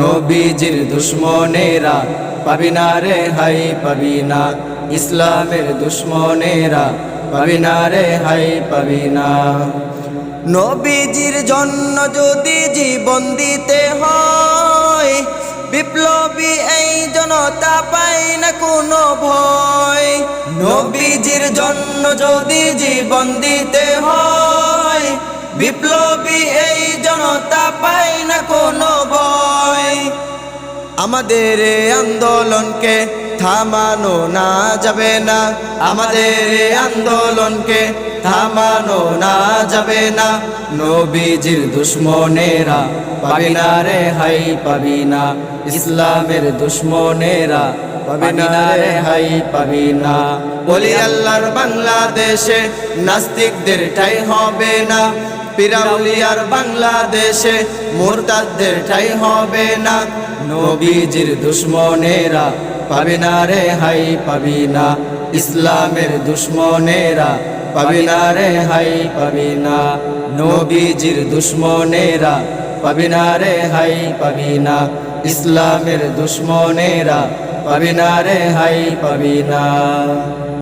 নবীজির দুশ্মনেরা পাবি না রে, হাই পাবি না। ইসলামের দুশ্মনেরা পাবি না রে, হাই পাবি না। নবীজির জন্য যদি জীবন দিতে হয়, বিপ্লবী এই জনতা পাই না কোনো ভয়। নবীজির জন্য যদি জীবন দিতে হয়, বিপ্লবী এই জনতা পাই না কোনো আমাদের আন্দোলনকে থামানো না যাবে না। আমাদের আন্দোলনকে থামানো না যাবে না। নবীজির দুশ্মনেরা পাবি না রে হাই, পাবি না। ইসলামের দুশ্মনেরা পাবি রে হাই, পাবি না। বলি আল্লাহর বাংলাদেশে নাস্তিকদের ঠাই হবে না। পিরাউলিয়ার বাংলাদেশে মোরতাদের ঠাই হবে না। নবীজির দুশ্মনেরা পাবি না রে, হাই পাবি না। ইসলামের দুশ্মনেরা পাবি না রে, হাই পাবি না। নবীজির দুশ্মনেরা পাবি না রে, হাই পাবি না। ইসলামের দুশ্মনেরা পাবি না রে, হাই পাবি না।